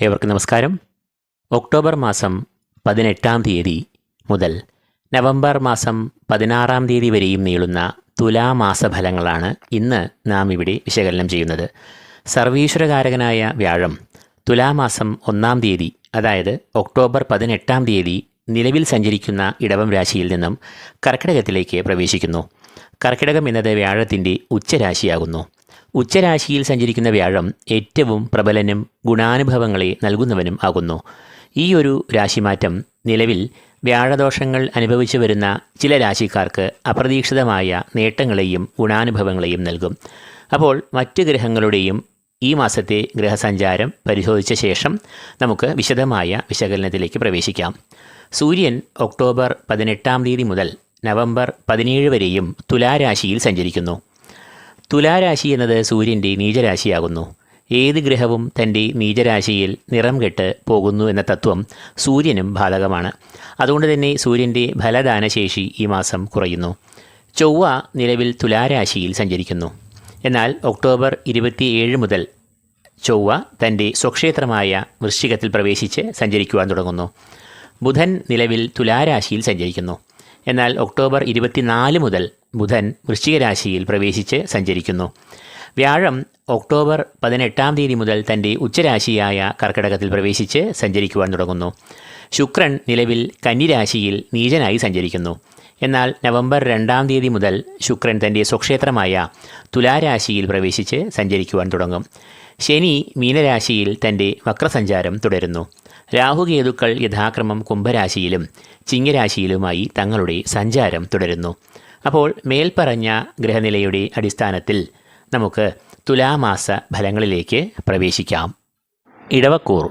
ഏവർക്കും നമസ്കാരം. ഒക്ടോബർ മാസം പതിനെട്ടാം തീയതി മുതൽ നവംബർ മാസം പതിനാറാം തീയതി വരെയും നീളുന്ന തുലാമാസഫലങ്ങളാണ് ഇന്ന് നാം ഇവിടെ വിശകലനം ചെയ്യുന്നത്. സർവീശ്വരകാരകനായ വ്യാഴം തുലാമാസം ഒന്നാം തീയതി അതായത് ഒക്ടോബർ പതിനെട്ടാം തീയതി നിലവിൽ സഞ്ചരിക്കുന്ന ഇടവം രാശിയിൽ നിന്നും കർക്കിടകത്തിലേക്ക് പ്രവേശിക്കുന്നു. കർക്കിടകം എന്നത് വ്യാഴത്തിന്റെ ഉച്ചരാശിയാകുന്നു. ഉച്ചരാശിയിൽ സഞ്ചരിക്കുന്ന വ്യാഴം ഏറ്റവും പ്രബലനും ഗുണാനുഭവങ്ങളെ നൽകുന്നവനും ആകുന്നു. ഈ ഒരു രാശിമാറ്റം നിലവിൽ വ്യാഴദോഷങ്ങൾ അനുഭവിച്ചു വരുന്ന ചില രാശിക്കാർക്ക് അപ്രതീക്ഷിതമായ നേട്ടങ്ങളെയും ഗുണാനുഭവങ്ങളെയും നൽകും. അപ്പോൾ മറ്റ് ഗ്രഹങ്ങളുടെയും ഈ മാസത്തെ ഗ്രഹസഞ്ചാരം പരിശോധിച്ച ശേഷം നമുക്ക് വിശദമായ വിശകലനത്തിലേക്ക് പ്രവേശിക്കാം. സൂര്യൻ ഒക്ടോബർ പതിനെട്ടാം തീയതി മുതൽ നവംബർ പതിനേഴ് വരെയും തുലാരാശിയിൽ സഞ്ചരിക്കുന്നു. തുലാരാശി എന്നത് സൂര്യന്റെ നീചരാശിയാകുന്നു. ഏത് ഗ്രഹവും തന്റെ നീചരാശിയിൽ നിറം കെട്ട് പോകുന്നു എന്ന തത്വം സൂര്യനും ബാധകമാണ് അതുകൊണ്ട് തന്നെ സൂര്യന്റെ ഫലദാനശേഷി ഈ മാസം കുറയുന്നു. ചൊവ്വ നിലവിൽ തുലാരാശിയിൽ സഞ്ചരിക്കുന്നു. എന്നാൽ ഒക്ടോബർ ഇരുപത്തിയേഴ് മുതൽ ചൊവ്വ തന്റെ സ്വക്ഷേത്രമായ വൃശ്ചികത്തിൽ പ്രവേശിച്ച് സഞ്ചരിക്കുവാൻ തുടങ്ങുന്നു. ബുധൻ നിലവിൽ തുലാരാശിയിൽ സഞ്ചരിക്കുന്നു. എന്നാൽ ഒക്ടോബർ ഇരുപത്തിനാല് മുതൽ ബുധൻ വൃശ്ചികരാശിയിൽ പ്രവേശിച്ച് സഞ്ചരിക്കുന്നു. വ്യാഴം ഒക്ടോബർ പതിനെട്ടാം തീയതി മുതൽ തന്റെ ഉച്ചരാശിയായ കർക്കിടകത്തിൽ പ്രവേശിച്ച് സഞ്ചരിക്കുവാൻ തുടങ്ങുന്നു. ശുക്രൻ നിലവിൽ കന്നിരാശിയിൽ നീചനായി സഞ്ചരിക്കുന്നു. എന്നാൽ നവംബർ രണ്ടാം തീയതി മുതൽ ശുക്രൻ തന്റെ സ്വക്ഷേത്രമായ തുലാരാശിയിൽ പ്രവേശിച്ച് സഞ്ചരിക്കുവാൻ തുടങ്ങും. ശനി മീനരാശിയിൽ തന്റെ വക്രസഞ്ചാരം തുടരുന്നു. രാഹുകേതുക്കൾ യഥാക്രമം കുംഭരാശിയിലും ചിങ്ങരാശിയിലുമായി തങ്ങളുടെ സഞ്ചാരം തുടരുന്നു. അപ്പോൾ മേൽപ്പറഞ്ഞ ഗ്രഹനിലയുടെ അടിസ്ഥാനത്തിൽ നമുക്ക് തുലാമാസ ഫലങ്ങളിലേക്ക് പ്രവേശിക്കാം. ഇടവക്കൂർ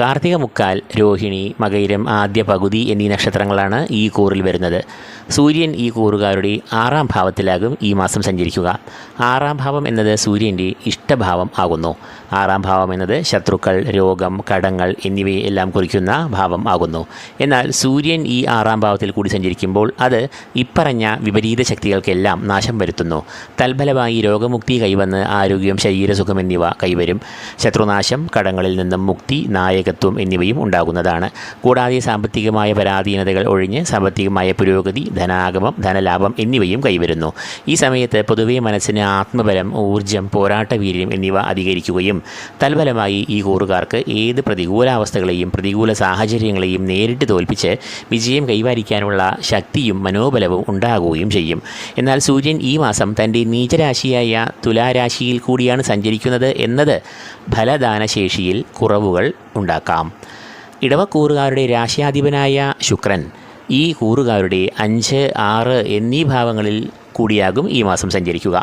കാർത്തിക മുക്കാൽ രോഹിണി മകയിരം ആദ്യ പകുതി എന്നീ നക്ഷത്രങ്ങളാണ് ഈ കൂറിൽ വരുന്നത്. സൂര്യൻ ഈ കൂറുകാരുടെ ആറാം ഭാവത്തിലാകും ഈ മാസം സഞ്ചരിക്കുക. ആറാം ഭാവം എന്നത് സൂര്യന്റെ ഇഷ്ടഭാവം ആകുന്നു. ആറാം ഭാവം എന്നത് ശത്രുക്കൾ രോഗം കടങ്ങൾ എന്നിവയെ എല്ലാം കുറിക്കുന്ന ഭാവം ആകുന്നു. എന്നാൽ സൂര്യൻ ഈ ആറാം ഭാവത്തിൽ കൂടി സഞ്ചരിക്കുമ്പോൾ അത് ഇപ്പറഞ്ഞ വിപരീത ശക്തികൾക്കെല്ലാം നാശം വരുത്തുന്നു. തൽഫലമായി രോഗമുക്തി കൈവന്ന് ആരോഗ്യം ശരീരസുഖം എന്നിവ കൈവരും. ശത്രുനാശം കടങ്ങളിൽ നിന്നും മുക്തി നായകത്വം എന്നിവയും ഉണ്ടാകുന്നതാണ്. കൂടാതെ സാമ്പത്തികമായ പരാധീനതകൾ ഒഴിഞ്ഞ് സാമ്പത്തികമായ പുരോഗതി ധനാഗമം ധനലാഭം എന്നിവയും കൈവരുന്നു. ഈ സമയത്ത് പൊതുവെ മനസ്സിന് ആത്മബലം ഊർജം പോരാട്ടവീര്യം എന്നിവ അധികരിക്കുകയും തൽഫലമായി ഈ കൂറുകാർക്ക് ഏത് പ്രതികൂലാവസ്ഥകളെയും പ്രതികൂല സാഹചര്യങ്ങളെയും നേരിട്ട് തോൽപ്പിച്ച് വിജയം കൈവരിക്കാനുള്ള ശക്തിയും മനോബലവും ഉണ്ടാകുകയും ചെയ്യും. എന്നാൽ സൂര്യൻ ഈ മാസം തന്റെ നീചരാശിയായ തുലാരാശിയിൽ കൂടിയാണ് സഞ്ചരിക്കുന്നത് എന്നത് ഫലദാനശേഷിയിൽ കുറവുകൾ ഉണ്ടാക്കാം. ഇടവക്കൂറുകാരുടെ രാശ്യാധിപനായ ശുക്രൻ ഈ കൂറുകാരുടെ അഞ്ച് ആറ് എന്നീ ഭാവങ്ങളിൽ കൂടിയാകും ഈ മാസം സഞ്ചരിക്കുക.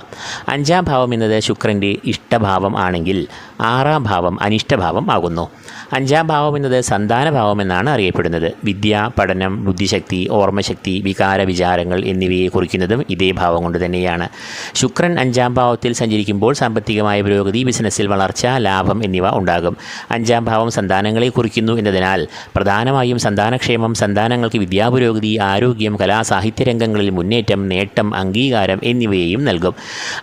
അഞ്ചാം ഭാവം എന്നത് ശുക്രന്റെ ഇഷ്ടഭാവം ആണെങ്കിൽ ആറാം ഭാവം അനിഷ്ടഭാവം ആകുന്നു. അഞ്ചാം ഭാവം എന്നത് സന്താനഭാവം എന്നാണ് അറിയപ്പെടുന്നത്. വിദ്യ പഠനം ബുദ്ധിശക്തി ഓർമ്മശക്തി വികാര വിചാരങ്ങൾ എന്നിവയെ കുറിക്കുന്നതും ഇതേ ഭാവം കൊണ്ട് തന്നെയാണ്. ശുക്രൻ അഞ്ചാം ഭാവത്തിൽ സഞ്ചരിക്കുമ്പോൾ സാമ്പത്തികമായ പുരോഗതി ബിസിനസ്സിൽ വളർച്ച ലാഭം എന്നിവ ഉണ്ടാകും. അഞ്ചാം ഭാവം സന്താനങ്ങളെ കുറിക്കുന്നു എന്നതിനാൽ പ്രധാനമായും സന്താനക്ഷേമം സന്താനങ്ങൾക്ക് വിദ്യാപുരോഗതി ആരോഗ്യം കലാ സാഹിത്യ രംഗങ്ങളിൽ മുന്നേറ്റം നേട്ടം അംഗീകാരം എന്നിവയെയും നൽകും.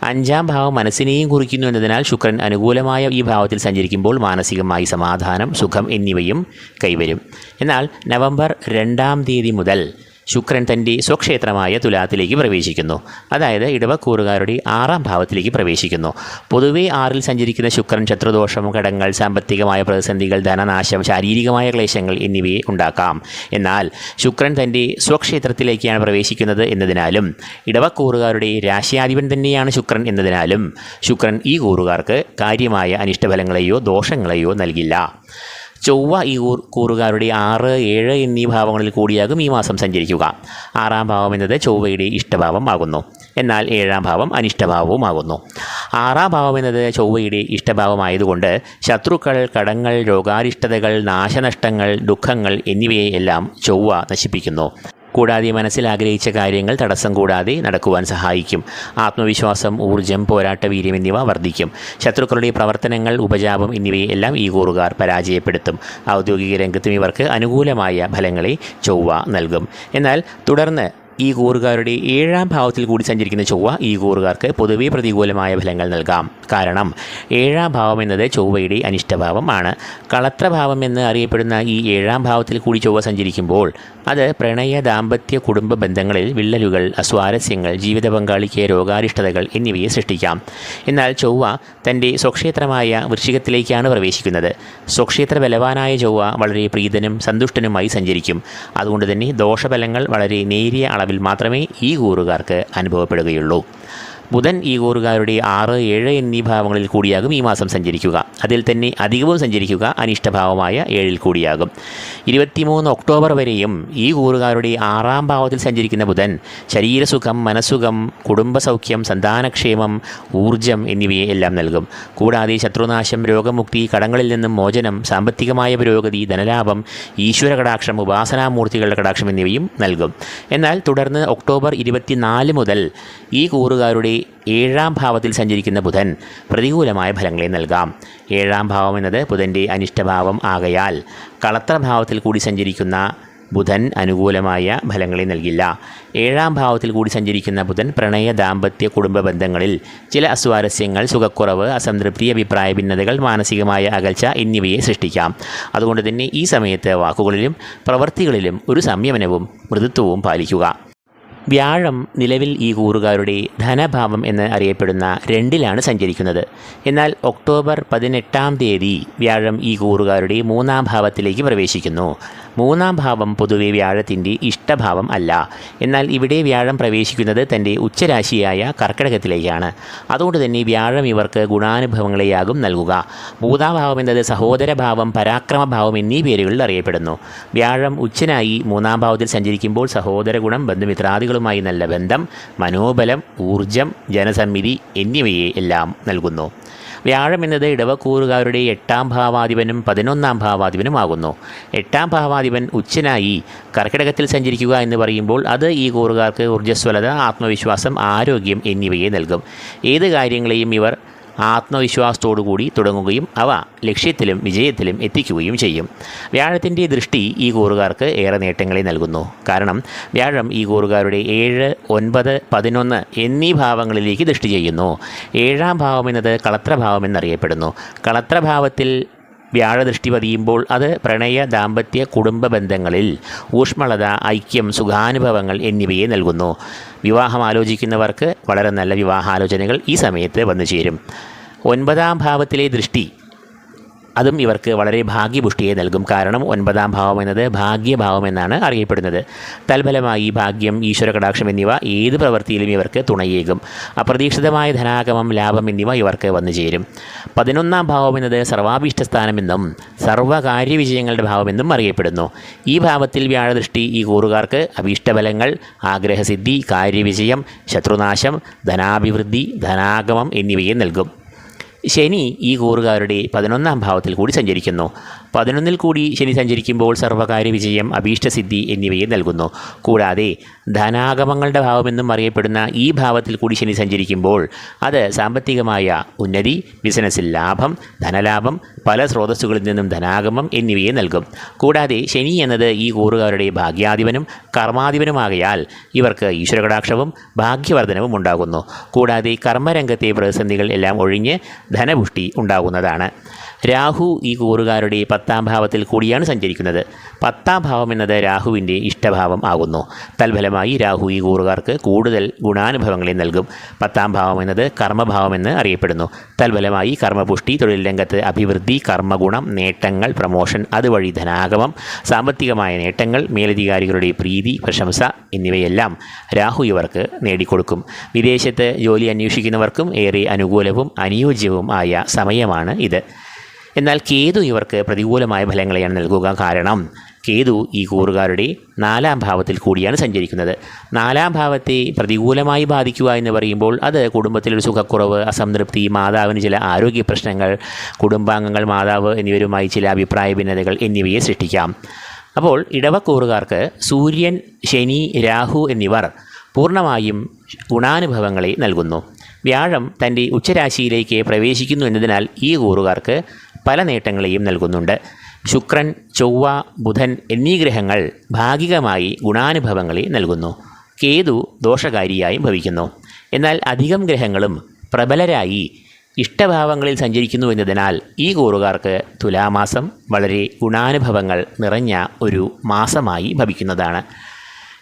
അഞ്ചാം ഭാവം മനസ്സിനെയും കുറിക്കുന്നു എന്നതിനാൽ ശുക്രൻ അനുകൂലമായ ഈ ഭാവത്തിൽ സഞ്ചരിക്കുമ്പോൾ മാനസികമായി സമാധാനം സുഖം എന്നിവയും കൈവരും. എന്നാൽ നവംബർ രണ്ടാം തീയതി മുതൽ ശുക്രൻ തന്റെ സ്വക്ഷേത്രമായ തുലാത്തിലേക്ക് പ്രവേശിക്കുന്നു. അതായത് ഇടവക്കൂറുകാരുടെ ആറാം ഭാവത്തിലേക്ക് പ്രവേശിക്കുന്നു. പൊതുവേ ആറിൽ സഞ്ചരിക്കുന്ന ശുക്രൻ ശത്രുദോഷം ഘടങ്ങൾ സാമ്പത്തികമായ പ്രതിസന്ധികൾ ധനനാശം ശാരീരികമായ ക്ലേശങ്ങൾ എന്നിവയെ ഉണ്ടാക്കാം. എന്നാൽ ശുക്രൻ തന്റെ സ്വക്ഷേത്രത്തിലേക്കാണ് പ്രവേശിക്കുന്നത് എന്നതിനാലും ഇടവക്കൂറുകാരുടെ രാശിയാധിപൻ തന്നെയാണ് ശുക്രൻ എന്നതിനാലും ശുക്രൻ ഈ കൂറുകാർക്ക് കാര്യമായ അനിഷ്ടഫലങ്ങളെയോ ദോഷങ്ങളെയോ നൽകില്ല. ചൊവ്വ ഈ കൂറുകാരുടെ ആറ് ഏഴ് എന്നീ ഭാവങ്ങളിൽ കൂടിയാകും ഈ മാസം സഞ്ചരിക്കുക. ആറാം ഭാവം എന്നത് ചൊവ്വയുടെ ഇഷ്ടഭാവം ആകുന്നു എന്നാൽ ഏഴാം ഭാവം അനിഷ്ടഭാവവുമാകുന്നു. ആറാം ഭാവം എന്നത് ചൊവ്വയുടെ ഇഷ്ടഭാവമായതുകൊണ്ട് ശത്രുക്കൾ കടങ്ങൾ രോഗാരിഷ്ടതകൾ നാശനഷ്ടങ്ങൾ ദുഃഖങ്ങൾ എന്നിവയെല്ലാം ചൊവ്വ നശിപ്പിക്കുന്നു. കൂടാതെ മനസ്സിൽ ആഗ്രഹിച്ച കാര്യങ്ങൾ തടസ്സം കൂടാതെ നടക്കുവാൻ സഹായിക്കും. ആത്മവിശ്വാസം ഊർജം പോരാട്ടവീര്യം എന്നിവ വർദ്ധിക്കും. ശത്രുക്കളുടെ പ്രവർത്തനങ്ങൾ ഉപജാപം എന്നിവയെല്ലാം ഈ കൂറുകാർ പരാജയപ്പെടുത്തും. ഔദ്യോഗിക രംഗത്തും ഇവർക്ക് അനുകൂലമായ ഫലങ്ങളെ ചൊവ്വ നൽകും. എന്നാൽ തുടർന്ന് ഈ കൂറുകാരുടെ ഏഴാം ഭാവത്തിൽ കൂടി സഞ്ചരിക്കുന്ന ചൊവ്വ ഈ കൂറുകാർക്ക് പൊതുവെ പ്രതികൂലമായ ഫലങ്ങൾ നൽകാം. കാരണം ഏഴാം ഭാവം എന്നത് ചൊവ്വയുടെ അനിഷ്ടഭാവമാണ്. കളത്രഭാവം എന്ന് അറിയപ്പെടുന്ന ഈ ഏഴാം ഭാവത്തിൽ കൂടി ചൊവ്വ സഞ്ചരിക്കുമ്പോൾ അത് പ്രണയ ദാമ്പത്യ കുടുംബ ബന്ധങ്ങളിൽ വിള്ളലുകൾ അസ്വാരസ്യങ്ങൾ ജീവിത പങ്കാളിക്ക് രോഗാരിഷ്ടതകൾ എന്നിവയെ സൃഷ്ടിക്കാം. എന്നാൽ ചൊവ്വ തന്റെ സ്വക്ഷേത്രമായ വൃശ്ചികത്തിലേക്കാണ് പ്രവേശിക്കുന്നത്. സ്വക്ഷേത്ര ബലവാനായ ചൊവ്വ വളരെ പ്രീതനും സന്തുഷ്ടനുമായി സഞ്ചരിക്കും. അതുകൊണ്ട് തന്നെ ദോഷഫലങ്ങൾ വളരെ നേരിയ അളവിൽ മാത്രമേ ഈ കൂറുകാർക്ക് അനുഭവപ്പെടുകയുള്ളൂ. ബുധൻ ഈ കൂറുകാരുടെ ആറ് ഏഴ് എന്നീ ഭാവങ്ങളിൽ കൂടിയാകും ഈ മാസം സഞ്ചരിക്കുക. അതിൽ തന്നെ അധികവും സഞ്ചരിക്കുക അനിഷ്ടഭാവമായ ഏഴിൽ കൂടിയാകും. ഇരുപത്തിമൂന്ന് ഒക്ടോബർ വരെയും ഈ കൂറുകാരുടെ ആറാം ഭാവത്തിൽ സഞ്ചരിക്കുന്ന ബുധൻ ശരീരസുഖം മനസ്സുഖം കുടുംബസൗഖ്യം സന്താനക്ഷേമം ഊർജം എന്നിവയെ എല്ലാം നൽകും. കൂടാതെ ശത്രുനാശം രോഗമുക്തി കടങ്ങളിൽ നിന്നും മോചനം സാമ്പത്തികമായ പുരോഗതി ധനലാഭം ഈശ്വര കടാക്ഷം ഉപാസനാമൂർത്തികളുടെ കടാക്ഷം എന്നിവയും നൽകും. എന്നാൽ തുടർന്ന് ഒക്ടോബർ ഇരുപത്തിനാല് മുതൽ ഈ കൂറുകാരുടെ ഏഴാം ഭാവത്തിൽ സഞ്ചരിക്കുന്ന ബുധൻ പ്രതികൂലമായ ഫലങ്ങളെ നൽകാം. ഏഴാം ഭാവം എന്നത് ബുധന്റെ അനിഷ്ടഭാവം ആകയാൽ കളത്രഭാവത്തിൽ കൂടി സഞ്ചരിക്കുന്ന ബുധൻ അനുകൂലമായ ഫലങ്ങളെ നൽകില്ല. ഏഴാം ഭാവത്തിൽ കൂടി സഞ്ചരിക്കുന്ന ബുധൻ പ്രണയ ദാമ്പത്യ കുടുംബ ബന്ധങ്ങളിൽ ചില അസ്വാരസ്യങ്ങൾ സുഖക്കുറവ് അസംതൃപ്തി അഭിപ്രായ ഭിന്നതകൾ മാനസികമായ അകൽച്ച എന്നിവയെ സൃഷ്ടിക്കാം. അതുകൊണ്ട് തന്നെ ഈ സമയത്ത് വാക്കുകളിലും പ്രവൃത്തികളിലും ഒരു സംയമനവും മൃദുത്വവും പാലിക്കുക. വ്യാഴം നിലവിൽ ഈ കൂറുകാരുടെ ധനഭാവം എന്ന് അറിയപ്പെടുന്ന രണ്ടിലാണ് സഞ്ചരിക്കുന്നത്. എന്നാൽ ഒക്ടോബർ പതിനെട്ടാം തീയതി വ്യാഴം ഈ കൂറുകാരുടെ മൂന്നാം ഭാവത്തിലേക്ക് പ്രവേശിക്കുന്നു. മൂന്നാം ഭാവം പൊതുവെ വ്യാഴത്തിന്റെ ഇഷ്ടഭാവം അല്ല. എന്നാൽ ഇവിടെ വ്യാഴം പ്രവേശിക്കുന്നത് തന്റെ ഉച്ചരാശിയായ കർക്കിടകത്തിലേക്കാണ്. അതുകൊണ്ട് തന്നെ വ്യാഴം ഇവർക്ക് ഗുണാനുഭവങ്ങളെയാകും നൽകുക. ഭൂതാഭാവം എന്നത് സഹോദരഭാവം പരാക്രമഭാവം എന്നീ പേരുകളിൽ അറിയപ്പെടുന്നു. വ്യാഴം ഉച്ചനായി മൂന്നാം ഭാവത്തിൽ സഞ്ചരിക്കുമ്പോൾ സഹോദര ഗുണം ബന്ധുമിത്രാദികളുമായി നല്ല ബന്ധം മനോബലം ഊർജം ജനസമ്മിതി എന്നിവയെ എല്ലാം നൽകുന്നു. വ്യാഴം എന്നത് ഇടവക്കൂറുകാരുടെ എട്ടാം ഭാവാധിപനും പതിനൊന്നാം ഭാവാധിപനുമാകുന്നു എട്ടാം ഭാവാധിപൻ ഉച്ചനായി കർക്കിടകത്തിൽ സഞ്ചരിക്കുക എന്ന് പറയുമ്പോൾ അത് ഈ കൂറുകാർക്ക് ഊർജസ്വലത ആത്മവിശ്വാസം ആരോഗ്യം എന്നിവയെ നൽകും. ഏത് കാര്യങ്ങളെയും ഇവർ ആത്മവിശ്വാസത്തോടുകൂടി തുടങ്ങുകയും അവ ലക്ഷ്യത്തിലും വിജയത്തിലും എത്തിക്കുകയും ചെയ്യും. വ്യാഴത്തിന്റെ ദൃഷ്ടി ഈ കൂറുകാർക്ക് ഏറെ നേട്ടങ്ങളെ നൽകുന്നു. കാരണം വ്യാഴം ഈ കൂറുകാരുടെ ഏഴ് ഒൻപത് പതിനൊന്ന് എന്നീ ഭാവങ്ങളിലേക്ക് ദൃഷ്ടി ചെയ്യുന്നു. ഏഴാം ഭാവം എന്നത് കളത്രഭാവം എന്നറിയപ്പെടുന്നു. കളത്രഭാവത്തിൽ വ്യാഴദൃഷ്ടി പതിയുമ്പോൾ അത് പ്രണയ ദാമ്പത്യ കുടുംബ ബന്ധങ്ങളിൽ ഊഷ്മളത ഐക്യം സുഖാനുഭവങ്ങൾ എന്നിവയെ നൽകുന്നു. വിവാഹം ആലോചിക്കുന്നവർക്ക് വളരെ നല്ല വിവാഹാലോചനകൾ ഈ സമയത്ത് വന്നു ചേരും ഒൻപതാം ഭാവത്തിലെ ദൃഷ്ടി അതും ഇവർക്ക് വളരെ ഭാഗ്യപുഷ്ടിയെ നൽകും. കാരണം ഒൻപതാം ഭാവം എന്നത് ഭാഗ്യഭാവം എന്നാണ് അറിയപ്പെടുന്നത്. തൽഫലമായി ഭാഗ്യം ഈശ്വര കടാക്ഷം എന്നിവ ഏത് പ്രവൃത്തിയിലും ഇവർക്ക് തുണയേകും. അപ്രതീക്ഷിതമായ ധനാഗമം ലാഭം എന്നിവ ഇവർക്ക് വന്നു ചേരും. പതിനൊന്നാം ഭാവം എന്നത് സർവാഭീഷ്ടസ്ഥാനമെന്നും സർവകാര്യവിജയങ്ങളുടെ ഭാവമെന്നും അറിയപ്പെടുന്നു. ഈ ഭാവത്തിൽ വ്യാഴദൃഷ്ടി ഈ കൂറുകാർക്ക് അഭീഷ്ടഫലങ്ങൾ ആഗ്രഹസിദ്ധി കാര്യവിജയം ശത്രുനാശം ധനാഭിവൃദ്ധി ധനാഗമം എന്നിവയെ നൽകും. ശനി ഈ കൂറുകാരുടെ പതിനൊന്നാം ഭാവത്തിൽ കൂടി സഞ്ചരിക്കുന്നു. പതിനൊന്നിൽ കൂടി ശനി സഞ്ചരിക്കുമ്പോൾ സർവകാര്യ വിജയം അഭീഷ്ടസിദ്ധി എന്നിവയെ നൽകുന്നു. കൂടാതെ ധനാഗമങ്ങളുടെ ഭാവമെന്നും അറിയപ്പെടുന്ന ഈ ഭാവത്തിൽ കൂടി ശനി സഞ്ചരിക്കുമ്പോൾ അത് സാമ്പത്തികമായ ഉന്നതി ബിസിനസ്സിൽ ലാഭം ധനലാഭം പല സ്രോതസ്സുകളിൽ നിന്നും ധനാഗമം എന്നിവയെ നൽകും. കൂടാതെ ശനി എന്നത് ഈ കൂറുകാരുടെ ഭാഗ്യാധിപനും കർമാധിപനുമാകയാൽ ഇവർക്ക് ഈശ്വരകടാക്ഷവും ഭാഗ്യവർദ്ധനവും ഉണ്ടാകുന്നു. കൂടാതെ കർമ്മരംഗത്തെ പ്രതിസന്ധികൾ എല്ലാം ഒഴിഞ്ഞ് ധനപുഷ്ടി ഉണ്ടാകുന്നതാണ്. രാഹു ഈ കൂറുകാരുടെ പത്താം ഭാവത്തിൽ കൂടിയാണ് സഞ്ചരിക്കുന്നത്. പത്താം ഭാവം എന്നത് രാഹുവിന്റെ ഇഷ്ടഭാവം ആകുന്നു. തൽഫലമായി രാഹു ഈ കൂറുകാർക്ക് കൂടുതൽ ഗുണാനുഭവങ്ങളെ നൽകും. പത്താം ഭാവം എന്നത് കർമ്മഭാവമെന്ന് അറിയപ്പെടുന്നു. തൽഫലമായി കർമ്മപുഷ്ടി തൊഴിൽ രംഗത്ത് അഭിവൃദ്ധി കർമ്മഗുണം നേട്ടങ്ങൾ പ്രമോഷൻ അതുവഴി ധനാഗമം സാമ്പത്തികമായ നേട്ടങ്ങൾ മേലധികാരികളുടെ പ്രീതി പ്രശംസ എന്നിവയെല്ലാം രാഹു ഇവർക്ക് നേടിക്കൊടുക്കും. വിദേശത്ത് ജോലി അന്വേഷിക്കുന്നവർക്കും ഏറെ അനുകൂലവും അനുയോജ്യവും ആയ സമയമാണ് ഇത്. എന്നാൽ കേതു ഇവർക്ക് പ്രതികൂലമായ ഫലങ്ങളെയാണ് നൽകുക കാരണം കേതു ഈ കൂറുകാരുടെ നാലാം ഭാവത്തിൽ കൂടിയാണ് സഞ്ചരിക്കുന്നത്. നാലാം ഭാവത്തെ പ്രതികൂലമായി ബാധിക്കുക എന്ന് പറയുമ്പോൾ അത് കുടുംബത്തിലൊരു സുഖക്കുറവ് അസംതൃപ്തി മാതാവിന് ചില ആരോഗ്യ പ്രശ്നങ്ങൾ കുടുംബാംഗങ്ങൾ മാതാവ് എന്നിവരുമായി ചില അഭിപ്രായ ഭിന്നതകൾ എന്നിവയെ സൃഷ്ടിക്കാം. അപ്പോൾ ഇടവക്കൂറുകാർക്ക് സൂര്യൻ ശനി രാഹു എന്നിവർ പൂർണമായും ഗുണാനുഭവങ്ങളെ നൽകുന്നു. വ്യാഴം തന്റെ ഉച്ചരാശിയിലേക്ക് പ്രവേശിക്കുന്നു എന്നതിനാൽ ഈ കൂറുകാർക്ക് പല നേട്ടങ്ങളെയും നൽകുന്നുണ്ട്. ശുക്രൻ ചൊവ്വ ബുധൻ എന്നീ ഗ്രഹങ്ങൾ ഭാഗികമായി ഗുണാനുഭവങ്ങളെ നൽകുന്നു. കേതു ദോഷകാരിയായും ഭവിക്കുന്നു. എന്നാൽ അധികം ഗ്രഹങ്ങളും പ്രബലരായി ഇഷ്ടഭാവങ്ങളിൽ സഞ്ചരിക്കുന്നു എന്നതിനാൽ ഈ കൂറുകാർക്ക് തുലാമാസം വളരെ ഗുണാനുഭവങ്ങൾ നിറഞ്ഞ ഒരു മാസമായി ഭവിക്കുന്നതാണ്.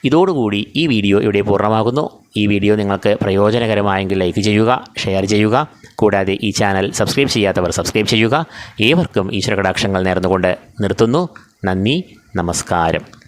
ഇതോടുകൂടി ഈ വീഡിയോ ഇവിടെ പൂർണമാകുന്നു. ഈ വീഡിയോ നിങ്ങൾക്ക് പ്രയോജനകരമായെങ്കിൽ ലൈക്ക് ചെയ്യുക ഷെയർ ചെയ്യുക. കൂടാതെ ഈ ചാനൽ സബ്സ്ക്രൈബ് ചെയ്യാത്തവർ സബ്സ്ക്രൈബ് ചെയ്യുക. ഏവർക്കും ഈശ്വരകടാക്ഷങ്ങൾ നേർന്നുകൊണ്ട് നിർത്തുന്നു. നന്ദി നമസ്കാരം.